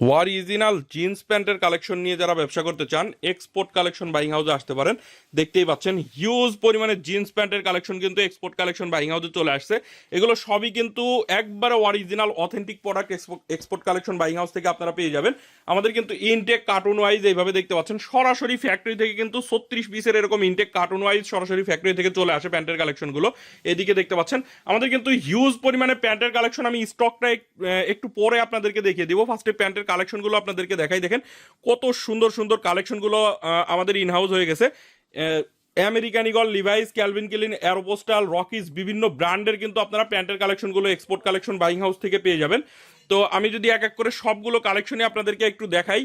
Original jeans প্যান্টের collection নিয়ে যারা ব্যবসা করতে চান এক্সপোর্ট কালেকশন বাইং হাউসে আসতে পারেন। দেখতেই পাচ্ছেন হিউজ পরিমাণে জিন্স প্যান্টের কালেকশন কিন্তু এক্সপোর্ট কালেকশন বাইং হাউসে চলে আসছে। এগুলো সবই কিন্তু একবারে original authentic product export collection buying house থেকে আপনারা পেয়ে যাবেন। আমাদের কিন্তু ইনটেক কার্টুন ওয়াইজ এইভাবে দেখতে পাচ্ছেন, সরাসরি ফ্যাক্টরি থেকে কিন্তু ছত্রিশ পিসের এরকম ইনটেক কার্টুন ওয়াইজ সরাসরি ফ্যাক্টরি থেকে চলে আসে প্যান্টের কালেকশনগুলো এদিকে দেখতে পাচ্ছেন, আমাদের কিন্তু হিউজ পরিমাণে প্যান্টের কালেকশন আমি স্টকটা একটু পরে আপনাদেরকে দেখিয়ে দিব। ফার্স্টে প্যান্টের কালেকশনগুলো আপনাদেরকে দেখাই। দেখেন, কত সুন্দর সুন্দর কালেকশনগুলো আমাদের ইনহাউস হয়ে গেছে। American Eagle Levi's Calvin Klein Aeropostale Rockies বিভিন্ন ব্র্যান্ডের কিন্তু আপনারা প্যান্টের কালেকশনগুলো এক্সপোর্ট কালেকশন বাইং হাউস থেকে পেয়ে যাবেন। তো আমি যদি এক এক করে সবগুলো কালেকশনই আপনাদেরকে একটু দেখাই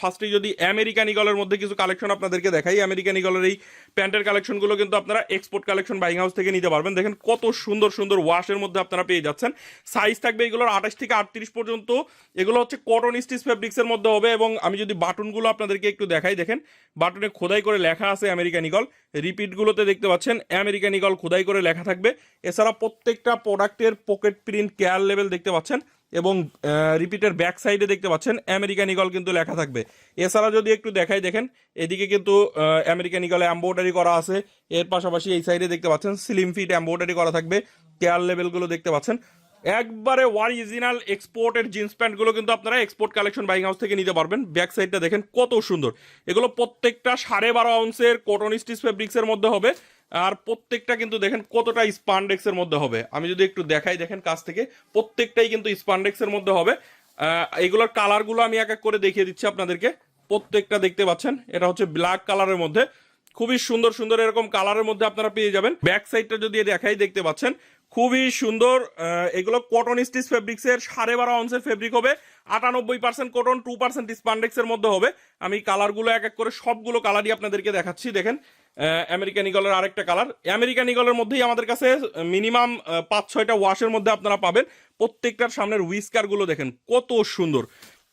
ফার্স্টে যদি আমেরিকান ইগলের মধ্যে কিছু কালেকশন আপনাদেরকে দেখাই আমেরিকান ইগলের এই প্যান্টের কালেকশনগুলো কিন্তু আপনারা এক্সপোর্ট কালেকশন বাইং হাউস থেকে নিতে পারবেন। দেখেন কত সুন্দর সুন্দর ওয়াশের মধ্যে আপনারা পেয়ে যাচ্ছেন। সাইজ থাকবে এগুলোর আঠাশ থেকে আটত্রিশ পর্যন্ত। এগুলো হচ্ছে কটন স্টিচ ফেব্রিক্সের মধ্যে হবে এবং আমি যদি বাটনগুলো আপনাদেরকে একটু দেখাই, দেখেন বাটনে খোদাই করে লেখা আছে আমেরিকান ইগল রিপিটগুলোতে দেখতে পাচ্ছেন আমেরিকান ইগল খোদাই করে লেখা থাকবে। এছাড়া প্রত্যেকটা প্রোডাক্টের পকেট প্রিন্ট কেয়ার লেভেল দেখতে পাচ্ছেন। এবং রিপিটের ব্যাক সাইডে দেখতে পাচ্ছেন আমেরিকান ইগল কিন্তু লেখা থাকবে। এছাড়া যদি একটু দেখাই, দেখেন, এদিকে কিন্তু আমেরিকান ইগলে এম্বোডারি করা আছে। এর পাশাপাশি এই সাইডে দেখতে পাচ্ছেন স্লিম ফিট এম্বোডারি করা থাকবে। কেয়ার লেভেলগুলো দেখতে পাচ্ছেন। একবারে অরিজিনাল এক্সপোর্টের জিন্স প্যান্টগুলো কিন্তু আপনারা এক্সপোর্ট কালেকশন বাইং হাউস থেকে নিতে পারবেন। ব্যাক সাইডটা দেখেন কত সুন্দর। এগুলো প্রত্যেকটা সাড়ে বারো আউন্সের কটন স্টিচ ফেব্রিক্সের মধ্যে হবে। আর প্রত্যেকটা কিন্তু দেখেন কতটা স্পান্ডেক্সের মধ্যে হবে। আমি যদি একটু দেখাই, দেখেন কাছ থেকে, প্রত্যেকটাই কিন্তু স্পান্ডেক্সের মধ্যে হবে। এগুলোর কালারগুলো আমি এক এক করে দেখিয়ে দিচ্ছি আপনাদেরকে। প্রত্যেকটা দেখতে পাচ্ছেন, এটা হচ্ছে ব্ল্যাক কালারের মধ্যে। খুবই সুন্দর সুন্দর এরকম কালারের মধ্যে আপনারা পেয়ে যাবেন। ব্যাক সাইডটা যদি দেখাই, দেখতে পাচ্ছেন, খুবই সুন্দর এগুলো কটন স্টিচ ফেব্রিক্সের সাড়ে বারো আউন্সের ফেব্রিক হবে। আটানব্বই পার্সেন্ট কটন টু পার্সেন্ট স্পান্ডেক্সের মধ্যে হবে। আমি কালারগুলো এক এক করে সবগুলো কালারই আপনাদেরকে দেখাচ্ছি, দেখেন। আমেরিকান ইগলের আরেকটা কালার আমেরিকান ইগলের মধ্যেই আমাদের কাছে মিনিমাম পাঁচ ছয়টা ওয়াশের মধ্যে আপনারা পাবেন। প্রত্যেকটার সামনের উইস্কারগুলো দেখেন, কত সুন্দর।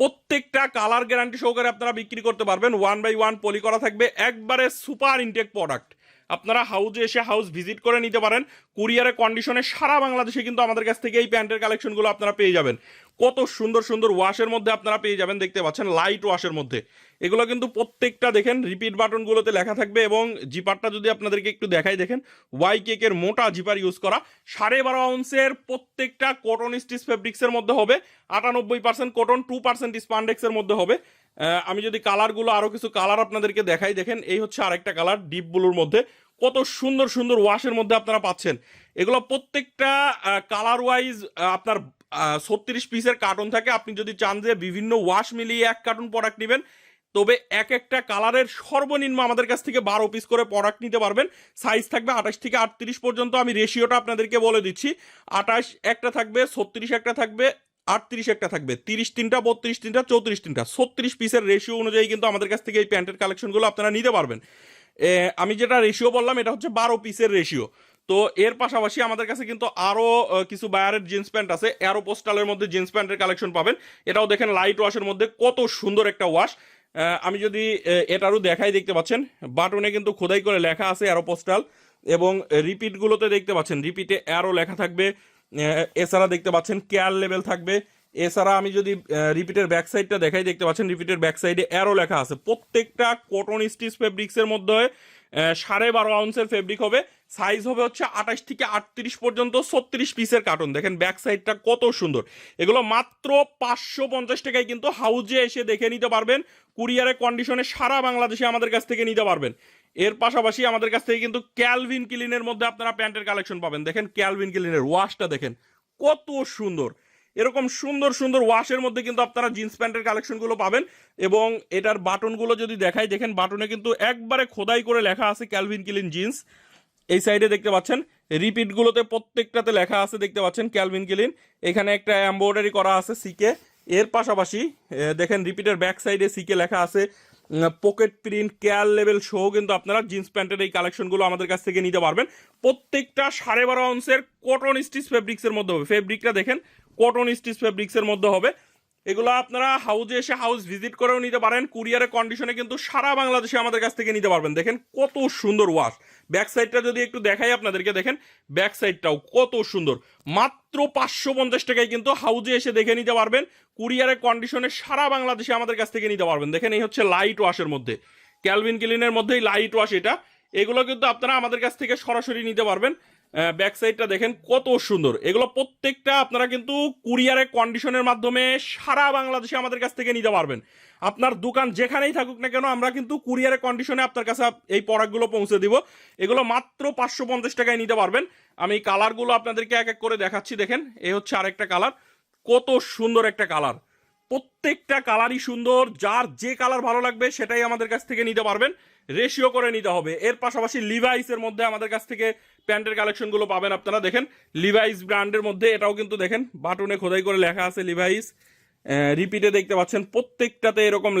প্রত্যেকটা কালার গ্যারান্টি সহকারে আপনারা বিক্রি করতে পারবেন। ওয়ান বাই ওয়ান পলি করা থাকবে। একবারে সুপার ইনটেক প্রোডাক্ট আপনারা হাউজে এসে হাউস ভিজিট করে নিতে পারেন। কুরিয়ারের কন্ডিশনে সারা বাংলাদেশে কিন্তু আমাদের কাছ থেকে এই প্যান্টের কালেকশনগুলো আপনারা পেয়ে যাবেন। কত সুন্দর সুন্দর ওয়াশের মধ্যে আপনারা পেয়ে যাবেন, দেখতে পাচ্ছেন লাইট ওয়াশের মধ্যে। এগুলো কিন্তু প্রত্যেকটা দেখেন রিপিট বাটনগুলোতে লেখা থাকবে এবং জিপারটা যদি আপনাদেরকে একটু দেখাই, দেখেন ওয়াই কেকের মোটা জিপার ইউজ করা। সাড়ে বারো আউন্সের প্রত্যেকটা কটন স্টিচ ফেব্রিক্সের মধ্যে হবে। আটানব্বই পার্সেন্ট কটন টু পার্সেন্ট স্পান্ডেক্সের মধ্যে হবে। আমি যদি কালারগুলো আরও কিছু কালার আপনাদেরকে দেখাই, দেখেন, এই হচ্ছে আরেকটা কালার ডিপ ব্লুর মধ্যে। কত সুন্দর সুন্দর ওয়াশের মধ্যে আপনারা পাচ্ছেন। এগুলো প্রত্যেকটা কালার ওয়াইজ আপনার ছত্রিশ পিসের কার্টন থাকে। আপনি যদি চান যে বিভিন্ন ওয়াশ মিলিয়ে এক কার্টুন প্রোডাক্ট নেবেন, তবে এক একটা কালারের সর্বনিম্ন আমাদের কাছ থেকে বারো পিস করে প্রোডাক্ট নিতে পারবেন। সাইজ থাকবে আঠাশ থেকে আটত্রিশ পর্যন্ত আমি রেশিওটা আপনাদেরকে বলে দিচ্ছি। আঠাশ একটা থাকবে, ছত্রিশ একটা থাকবে আটত্রিশ একটা থাকবে। তিরিশ তিনটা, বত্রিশ তিনটা, চৌত্রিশ তিনটা। ছত্রিশ পিসের রেশিও অনুযায়ী কিন্তু আমাদের কাছ থেকে এই প্যান্টের কালেকশনগুলো আপনারা নিতে পারবেন। আমি যেটা রেশিও বললাম, এটা হচ্ছে বারো পিসের রেশিও তো এর পাশাপাশি আমাদের কাছে কিন্তু আরও কিছু বায়ারের জিন্স প্যান্ট আছে। অ্যারো পোস্টালের মধ্যে জিন্স প্যান্টের কালেকশন পাবেন। এটাও দেখেন লাইট ওয়াশের মধ্যে কত সুন্দর একটা ওয়াশ আমি যদি এটারও দেখাই দেখতে পাচ্ছেন বাটনে কিন্তু খোদাই করে লেখা আছে অ্যারো পোস্টাল এবং রিপিটগুলোতে দেখতে পাচ্ছেন রিপিটে অ্যারো লেখা থাকবে। এছাড়া দেখতে পাচ্ছেন কেয়ার লেভেল থাকবে। এছাড়া আমি যদি রিপিটের ব্যাকসাইডটা দেখাই, দেখতে পাচ্ছেন রিপিটের ব্যাকসাইডে অ্যারো লেখা আছে। প্রত্যেকটা কটন স্টিচ ফেব্রিক্সের মধ্যে সাড়ে বারো আউন্সের ফেব্রিক হবে। সাইজ হবে হচ্ছে আঠাশ থেকে আটত্রিশ পর্যন্ত ছত্রিশ পিসের কার্টন দেখেন ব্যাক সাইডটা কত সুন্দর। এগুলো মাত্র পাঁচশো পঞ্চাশ টাকায় কিন্তু হাউজে এসে দেখে নিতে পারবেন। কুরিয়ারের কন্ডিশনে সারা বাংলাদেশে আমাদের কাছ থেকে নিতে পারবেন। এর পাশাপাশি আমাদের কাছ থেকে কিন্তু ক্যালভিন কিলিনের মধ্যে আপনারা প্যান্টের কালেকশন পাবেন। দেখেন ক্যালভিন কিলিনের ওয়াশটা দেখেন, কত সুন্দর। এরকম সুন্দর সুন্দর ওয়াশের মধ্যে কিন্তু আপনারা জিন্স প্যান্টের কালেকশনগুলো পাবেন এবং এটার বাটনগুলো যদি দেখাই, দেখেন বাটনে কিন্তু একবারে খোদাই করে লেখা আছে ক্যালভিন কিলিন জিন্স এই সাইডে দেখতে পাচ্ছেন রিপিটগুলোতে প্রত্যেকটাতে লেখা আছে, দেখতে পাচ্ছেন ক্যালভিন কিলিন এখানে একটা এম্ব্রয়ডারি করা আছে সিকে এর পাশাপাশি দেখেন রিপিটের ব্যাক সাইডে সিকে লেখা আছে। পকেট প্রিন্ট কেয়ার লেভেল সহ কিন্তু আপনারা জিন্স প্যান্টের এই কালেকশনগুলো আমাদের কাছ থেকে নিতে পারবেন। প্রত্যেকটা সাড়ে বারো আউন্সের কটন স্টিচ ফেব্রিক্সের মধ্যে হবে। ফেব্রিকটা দেখেন কটন স্টিচ ফেব্রিক্সের মধ্যে হবে। এগুলো আপনারা হাউজে এসে হাউস ভিজিট করেও নিতে পারেন। কুরিয়ারের কন্ডিশনে কিন্তু সারা বাংলাদেশে আমাদের কাছ থেকে নিতে পারবেন। দেখেন কত সুন্দর ওয়াশ ব্যাক সাইডটা যদি একটু দেখাই আপনাদেরকে, দেখেন ব্যাক সাইডটাও কত সুন্দর। মাত্র পাঁচশো পঞ্চাশ টাকায় কিন্তু হাউজে এসে দেখে নিতে পারবেন। কুরিয়ারের কন্ডিশনে সারা বাংলাদেশে আমাদের কাছ থেকে নিতে পারবেন। দেখেন এই হচ্ছে লাইট ওয়াশের মধ্যে। ক্যালভিন ক্লিনের মধ্যেই লাইট ওয়াশ এটা। এগুলো কিন্তু আপনারা আমাদের কাছ থেকে সরাসরি নিতে পারবেন। ব্যাক সাইডটা দেখেন কত সুন্দর। এগুলো প্রত্যেকটা আপনারা কিন্তু কুরিয়ারের কন্ডিশনের মাধ্যমে সারা বাংলাদেশে আমাদের কাছ থেকে নিতে পারবেন। আপনার দোকান যেখানেই থাকুক না কেন, আমরা কিন্তু কুরিয়ারের কন্ডিশনে আপনার কাছে এই প্রোডাক্টগুলো পৌঁছে দিব। এগুলো মাত্র পাঁচশো পঞ্চাশ টাকায় নিতে পারবেন। আমি কালারগুলো আপনাদেরকে এক এক করে দেখাচ্ছি, দেখেন। এই হচ্ছে আরেকটা কালার কত সুন্দর একটা কালার প্রত্যেকটা কালারই সুন্দর। যার যে কালার ভালো লাগবে, সেটাই আমাদের কাছ থেকে নিতে পারবেন। রেশিও করে নিতে হবে। এর পাশাপাশি লিভাইসের মধ্যে আমাদের কাছ থেকে প্যান্টের কালেকশনগুলো পাবেন আপনারা। দেখেন লিভাইস ব্র্যান্ডের মধ্যে এটাও কিন্তু দেখেন, বাটনে খোদাই করে লেখা আছে লিভাইস রিপিটে দেখতে পাচ্ছেন, প্রত্যেকটাতে এরকম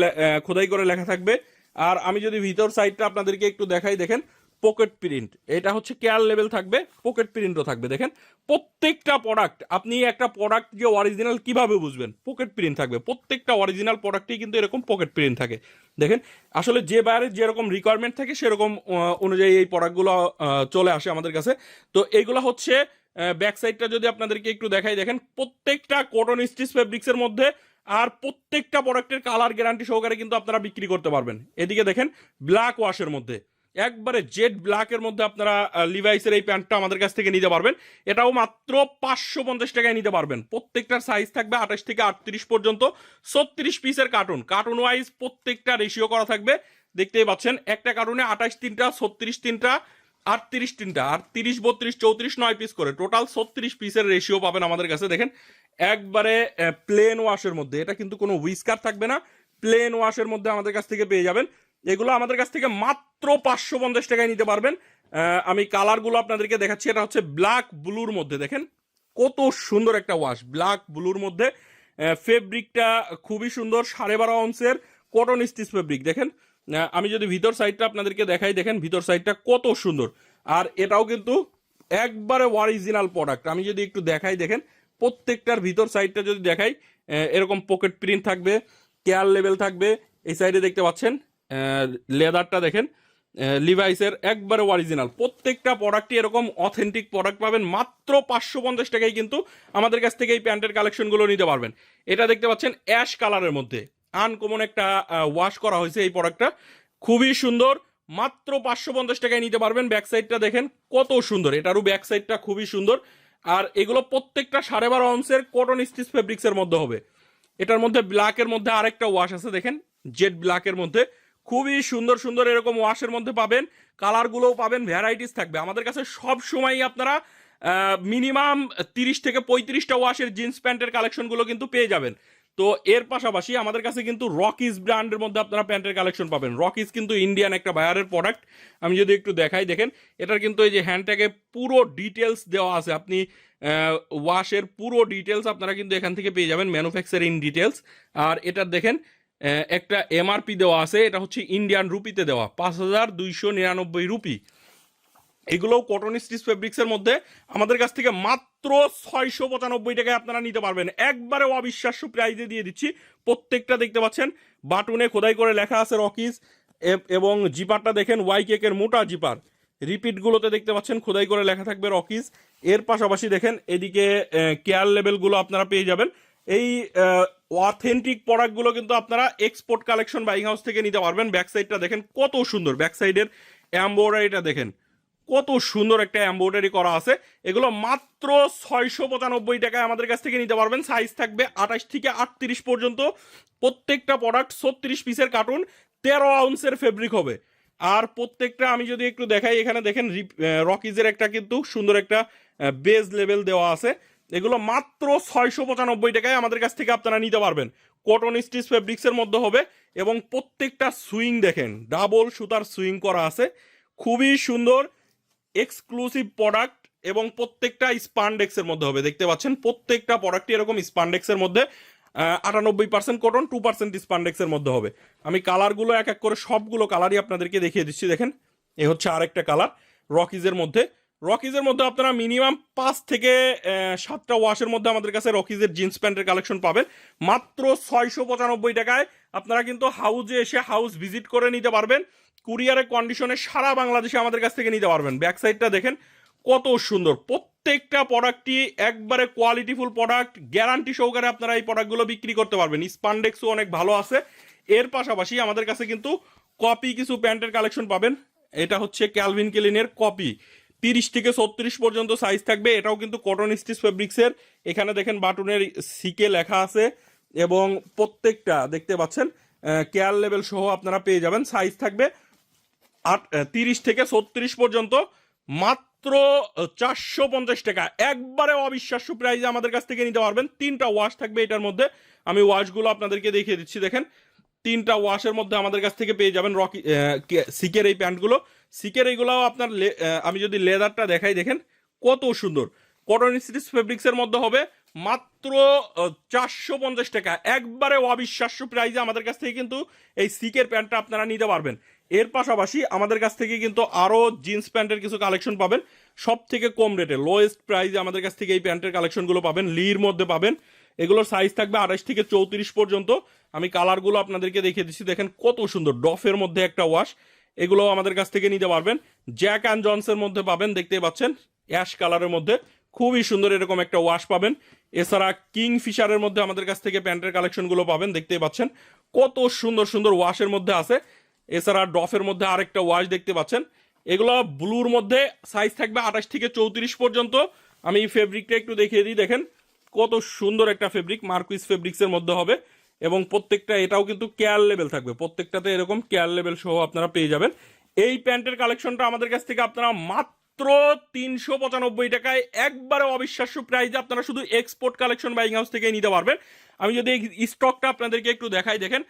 খোদাই করে লেখা থাকবে। আর আমি যদি ভিতর সাইডটা আপনাদেরকে একটু দেখাই, দেখেন পকেট প্রিন্ট এটা হচ্ছে কেয়ার লেভেল থাকবে পকেট প্রিন্টও থাকবে। দেখেন, প্রত্যেকটা প্রোডাক্ট আপনি একটা প্রোডাক্ট যে অরিজিনাল কীভাবে বুঝবেন? পকেট প্রিন্ট থাকবে। প্রত্যেকটা অরিজিনাল প্রোডাক্টেই কিন্তু এরকম পকেট প্রিন্ট থাকে। দেখেন, আসলে যে বাইরের যেরকম রিকোয়ারমেন্ট থাকে, সেরকম অনুযায়ী এই প্রোডাক্টগুলো চলে আসে আমাদের কাছে। তো এইগুলো হচ্ছে ব্যাক সাইডটা যদি আপনাদেরকে একটু দেখাই, দেখেন, প্রত্যেকটা কটন স্টিচ ফেব্রিক্সের মধ্যে আর প্রত্যেকটা প্রোডাক্টের কালার গ্যারান্টি সহকারে কিন্তু আপনারা বিক্রি করতে পারবেন। এদিকে দেখেন ব্ল্যাক ওয়াশের মধ্যে। একবারে জেড ব্ল্যাকের মধ্যে আপনারা লিভাইসের এই প্যান্টটা আমাদের কাছ থেকে নিতে পারবেন। এটাও মাত্র পাঁচশো পঞ্চাশ টাকায় নিতে পারবেন। প্রত্যেকটার সাইজ থাকবে আঠাশ থেকে আটত্রিশ পর্যন্ত। ছত্রিশ পিসের কার্টুন কার্টুন ওয়াইজ প্রত্যেকটা রেশিও করা থাকবে। দেখতেই পাচ্ছেন, একটা কার্টুনে আঠাশ তিনটা, ছত্রিশ তিনটা, আটত্রিশ তিনটা আর তিরিশ বত্রিশ, চৌত্রিশ, নয় পিস করে। টোটাল ছত্রিশ পিসের রেশিও পাবেন আমাদের কাছে। দেখেন, একবারে প্লেন ওয়াশের মধ্যে। এটা কিন্তু কোনো উইস্কার থাকবে না। প্লেন ওয়াশের মধ্যে আমাদের কাছ থেকে পেয়ে যাবেন এগুলো আমাদের কাছ থেকে মাত্র পাঁচশো পঞ্চাশ টাকায় নিতে পারবেন। আমি কালারগুলো আপনাদেরকে দেখাচ্ছি। এটা হচ্ছে ব্ল্যাক ব্লুর মধ্যে, দেখেন। কত সুন্দর একটা ওয়াশ ব্ল্যাক ব্লুর মধ্যে। ফেব্রিকটা খুবই সুন্দর, সাড়ে বারো অংশের কটন স্টিচ ফেব্রিক দেখেন। আমি যদি ভিতর সাইডটা আপনাদেরকে দেখাই, দেখেন ভিতর সাইডটা কত সুন্দর। আর এটাও কিন্তু একবারে অরিজিনাল প্রোডাক্ট আমি যদি একটু দেখাই, দেখেন, প্রত্যেকটার ভিতর সাইডটা যদি দেখাই এরকম পকেট প্রিন্ট থাকবে কেয়ার লেভেল থাকবে, এই সাইডে দেখতে পাচ্ছেন। লেদারটা দেখেন লিভাইসের একবারে অরিজিনাল প্রত্যেকটা প্রোডাক্টই এরকম অথেন্টিক প্রোডাক্ট পাবেন, মাত্র পাঁচশো পঞ্চাশ টাকায় কিন্তু আমাদের কাছ থেকে এই প্যান্টের কালেকশনগুলো নিতে পারবেন। এটা দেখতে পাচ্ছেন অ্যাশ কালারের মধ্যে। আনকমন একটা ওয়াশ করা হয়েছে এই প্রোডাক্টটা খুবই সুন্দর, মাত্র পাঁচশো পঞ্চাশ টাকায় নিতে পারবেন। ব্যাক সাইডটা দেখেন কত সুন্দর। এটারও ব্যাক সাইডটা খুবই সুন্দর। আর এগুলো প্রত্যেকটা সাড়ে বারো অংশের কটন স্টিচ ফেব্রিক্সের মধ্যে হবে। এটার মধ্যে ব্ল্যাকের মধ্যে আরেকটা ওয়াশ আছে, দেখেন। জেড ব্ল্যাকের মধ্যে। খুবই সুন্দর সুন্দর এরকম ওয়াশের মধ্যে পাবেন। কালারগুলোও পাবেন ভ্যারাইটিস থাকবে। আমাদের কাছে সব সময়ই আপনারা মিনিমাম তিরিশ থেকে পঁয়ত্রিশটা ওয়াশের জিন্স প্যান্টের কালেকশনগুলো কিন্তু পেয়ে যাবেন। তো এর পাশাপাশি আমাদের কাছে কিন্তু রকিস ব্র্যান্ডের মধ্যে আপনারা প্যান্টের কালেকশন পাবেন। রকিস কিন্তু ইন্ডিয়ান একটা বায়ারের প্রোডাক্ট আমি যদি একটু দেখাই, দেখেন, এটার কিন্তু এই যে হ্যান্ডট্যাগে পুরো ডিটেলস দেওয়া আছে। আপনি ওয়াশের পুরো ডিটেলস আপনারা কিন্তু এখান থেকে পেয়ে যাবেন ম্যানুফ্যাকচারিং ডিটেলস আর এটার দেখেন একটা এমআরপি দেওয়া আছে, এটা হচ্ছে ইন্ডিয়ান রুপিতে দেওয়া, পাঁচ হাজার দুইশো নিরানব্বই রুপি এগুলোও কটন স্টিচ ফেব্রিক্সের মধ্যে, আমাদের কাছ থেকে মাত্র ছয়শো পঁচানব্বই টাকায় আপনারা নিতে পারবেন। একবারে অবিশ্বাস্য প্রাইজে দিয়ে দিচ্ছি, প্রত্যেকটা দেখতে পাচ্ছেন, বাটুনে খোদাই করে লেখা আছে রকিস এ- এবং জিপারটা দেখেন ওয়াই কেকের মোটা জিপার। রিপিটগুলোতে দেখতে পাচ্ছেন, খোদাই করে লেখা থাকবে রকিস এর পাশাপাশি দেখেন, এদিকে কেয়ার লেভেলগুলো আপনারা পেয়ে যাবেন। এই অথেন্টিক প্রোডাক্টগুলো কিন্তু আপনারা এক্সপোর্ট কালেকশন বাইং হাউস থেকে নিতে পারবেন। ব্যাক সাইডটা দেখেন কত সুন্দর। ব্যাক সাইডের এম্বয়ডারিটা দেখেন, কত সুন্দর একটা এম্বয়ডারি করা আছে। এগুলো মাত্র ছয়শো পঁচানব্বই টাকায় আমাদের কাছ থেকে নিতে পারবেন। সাইজ থাকবে আঠাশ থেকে আটত্রিশ পর্যন্ত। প্রত্যেকটা প্রোডাক্ট ছত্রিশ পিসের কার্টুন তেরো আউন্সের ফেব্রিক হবে। আর প্রত্যেকটা আমি যদি একটু দেখাই, এখানে দেখেন রকিজের একটা কিন্তু সুন্দর একটা বেজ লেভেল দেওয়া আছে। এগুলো মাত্র ছয়শো পঁচানব্বই টাকায় আমাদের কাছ থেকে আপনারা নিতে পারবেন। কটন স্টিচ ফেব্রিক্সের মধ্যে হবে এবং প্রত্যেকটা সুইং দেখেন ডাবল সুতার সুইং করা আছে। খুবই সুন্দর এক্সক্লুসিভ প্রোডাক্ট এবং প্রত্যেকটা স্পান্ডেক্সের মধ্যে হবে। দেখতে পাচ্ছেন, প্রত্যেকটা প্রোডাক্টই এরকম স্পান্ডেক্সের মধ্যে আটানব্বই পার্সেন্ট কটন টু পার্সেন্ট স্পান্ডেক্সের মধ্যে হবে। আমি কালারগুলো এক এক করে সবগুলো কালারই আপনাদেরকে দেখিয়ে দিচ্ছি, দেখেন। এ হচ্ছে আরেকটা কালার রকিজের মধ্যে। রকিজের মধ্যে আপনারা মিনিমাম পাঁচ থেকে সাতটা ওয়াশের মধ্যে আমাদের কাছে রকিজের জিন্স প্যান্টের কালেকশন পাবেন। মাত্র ছয়শো পঁচানব্বই টাকায় আপনারা কিন্তু হাউজে এসে হাউস ভিজিট করে নিতে পারবেন। কুরিয়ারের কন্ডিশনে সারা বাংলাদেশে আমাদের কাছ থেকে নিতে পারবেন। ব্যাক সাইডটা দেখেন কত সুন্দর। প্রত্যেকটা প্রোডাক্টই একবারে কোয়ালিটিফুল প্রোডাক্ট গ্যারান্টি সহকারে আপনারা এই প্রোডাক্টগুলো বিক্রি করতে পারবেন। স্পান্ডেক্সও অনেক ভালো আছে। এর পাশাপাশি আমাদের কাছে কিন্তু কপি কিছু প্যান্টের কালেকশন পাবেন। এটা হচ্ছে ক্যালভিন কেলিনের কপি তিরিশ থেকে ছত্রিশ পর্যন্ত সাইজ থাকবে। এটাও কিন্তু কটন স্টিচ ফেব্রিক্সের এখানে দেখেন বাটনের সিকে লেখা আছে এবং প্রত্যেকটা দেখতে পাচ্ছেন কেয়ার লেভেল সহ আপনারা পেয়ে যাবেন। সাইজ থাকবে আট তিরিশ থেকে ছত্রিশ পর্যন্ত। মাত্র চারশো পঞ্চাশ টাকা। একবারে অবিশ্বাস্য প্রাইজে আমাদের কাছ থেকে নিতে পারবেন। তিনটা ওয়াশ থাকবে এটার মধ্যে। আমি ওয়াশগুলো আপনাদেরকে দেখিয়ে দিচ্ছি। দেখেন, তিনটা ওয়াশের মধ্যে আমাদের কাছ থেকে পেয়ে যাবেন রকি সিকের এই প্যান্টগুলো সিকের এইগুলোও আপনার আমি যদি লেদারটা দেখাই, দেখেন, কত সুন্দর। কটন স্টিচ ফেব্রিক্সের মধ্যে হবে মাত্র চারশো পঞ্চাশ টাকা। একবারে অবিশ্বাস্য প্রাইজে আমাদের কাছ থেকে কিন্তু এই সিকের প্যান্টটা আপনারা নিতে পারবেন। এর পাশাপাশি আমাদের কাছ থেকে কিন্তু আরও জিন্স প্যান্টের কিছু কালেকশন পাবেন। সব থেকে কম রেটে লোয়েস্ট প্রাইজে আমাদের কাছ থেকে এই প্যান্টের কালেকশনগুলো পাবেন। লির মধ্যে পাবেন। এগুলোর সাইজ থাকবে আঠাশ থেকে চৌত্রিশ পর্যন্ত। আমি কালারগুলো আপনাদেরকে দেখিয়ে দিচ্ছি। দেখেন কত সুন্দর। ডফের মধ্যে একটা ওয়াশ এগুলো আমাদের কাছ থেকে নিতে পারবেন। জ্যাক অ্যান্ড জনসের মধ্যে পাবেন, দেখতেই পাচ্ছেন অ্যাশ কালারের মধ্যে। খুবই সুন্দর এরকম একটা ওয়াশ পাবেন। এছাড়া কিং ফিশারের মধ্যে আমাদের কাছ থেকে প্যান্টের কালেকশনগুলো পাবেন, দেখতেই পাচ্ছেন। কত সুন্দর সুন্দর ওয়াশের মধ্যে আছে। এছাড়া ডফের মধ্যে আরেকটা ওয়াশ দেখতে পাচ্ছেন। এগুলো ব্লুর মধ্যে সাইজ থাকবে আঠাশ থেকে চৌত্রিশ পর্যন্ত। আমি ফেব্রিকটা একটু দেখিয়ে দিই, দেখেন। কত সুন্দর একটা ফেব্রিক মার্কুইস ফেব্রিক্সের মধ্যে হবে। এবং প্রত্যেকটা, এটাও কিন্তু কেয়ার লেভেল থাকবে। প্রত্যেকটাতে এরকম কেয়ার লেভেল সহ আপনারা পেয়ে যাবেন। এই প্যান্টের কালেকশনটা আমাদের কাছ থেকে আপনারা মাত্র তিনশো পঁচানব্বই টাকায় একবারে অবিশ্বাস্য প্রাইজে আপনারা শুধু এক্সপোর্ট কালেকশন বাইং হাউস থেকে নিতে পারবেন। আমি যদি স্টকটা আপনাদেরকে একটু দেখাই, দেখেন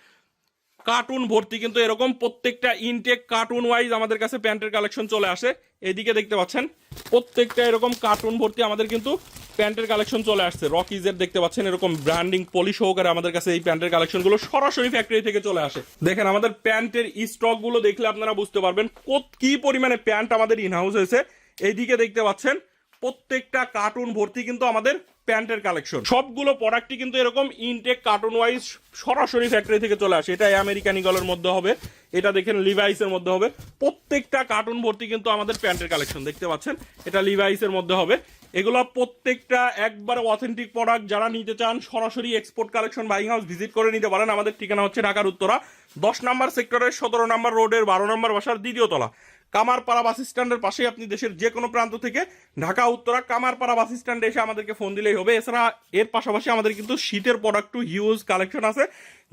কার্টুন ভর্তি, কিন্তু এরকম প্রত্যেকটা ইনটেক কার্টুন ওয়াইজ আমাদের কাছে প্যান্টের কালেকশন চলে আসে। এদিকে দেখতে পাচ্ছেন, প্রত্যেকটা এরকম কার্টুন ভর্তি আমাদের কিন্তু প্যান্টের কালেকশন চলে আসছে। রকিজের দেখতে পাচ্ছেন, এরকম ব্র্যান্ডিং পলি সহকারে আমাদের কাছে এই প্যান্টের কালেকশনগুলো সরাসরি ফ্যাক্টরি থেকে চলে আসে। দেখেন, আমাদের প্যান্টের স্টকগুলো দেখলে আপনারা বুঝতে পারবেন কত কি পরিমাণে প্যান্ট আমাদের ইনহাউস হয়েছে। এইদিকে দেখতে পাচ্ছেন প্রত্যেকটা কার্টুন ভর্তি কিন্তু আমাদের প্যান্টের কালেকশন সবগুলো প্রোডাক্টই কিন্তু এরকম ইনটেক কার্টুন ওয়াইজ সরাসরি ফ্যাক্টরি থেকে চলে আসে। এটা আমেরিকান ইগলের মধ্যে হবে। এটা দেখেন লিভাইসের মধ্যে হবে। প্রত্যেকটা কার্টুন ভর্তি কিন্তু আমাদের প্যান্টের কালেকশন দেখতে পাচ্ছেন? এটা লিভাইসের মধ্যে হবে। এগুলো প্রত্যেকটা একবারে অথেন্টিক প্রোডাক্ট যারা নিতে চান, সরাসরি export collection buying house visit করে নিতে পারেন। আমাদের ঠিকানা হচ্ছে ঢাকার উত্তরা। দশ নম্বর সেক্টরের সতেরো নম্বর রোডের বারো নম্বর বাসার দ্বিতীয় তলা। কামারপাড়া বাস স্ট্যান্ডের পাশে আপনি দেশের যে কোনো প্রান্ত থেকে ঢাকা, উত্তরা, কামারপাড়া বাস স্ট্যান্ডে এসে আমাদেরকে ফোন দিলেই হবে। এছাড়া এর পাশাপাশি আমাদের কিন্তু শীতের প্রোডাক্ট হিউজ কালেকশন আছে।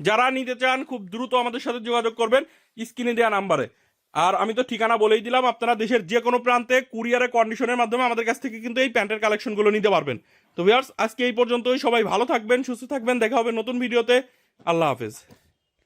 যারা নিতে চান, খুব দ্রুত আমাদের সাথে যোগাযোগ করবেন স্ক্রিনে দেওয়া নাম্বারে। আর আমি তো ঠিকানা বলেই দিলাম, আপনারা দেশের যে কোনো প্রান্তে কুরিয়ারের কন্ডিশনের মাধ্যমে আমাদের কাছ থেকে কিন্তু এই প্যান্টের কালেকশনগুলো নিতে পারবেন। তো ভিউয়ার্স আজকে এই পর্যন্তই। সবাই ভালো থাকবেন, সুস্থ থাকবেন। দেখা হবে নতুন ভিডিওতে আল্লাহ হাফেজ।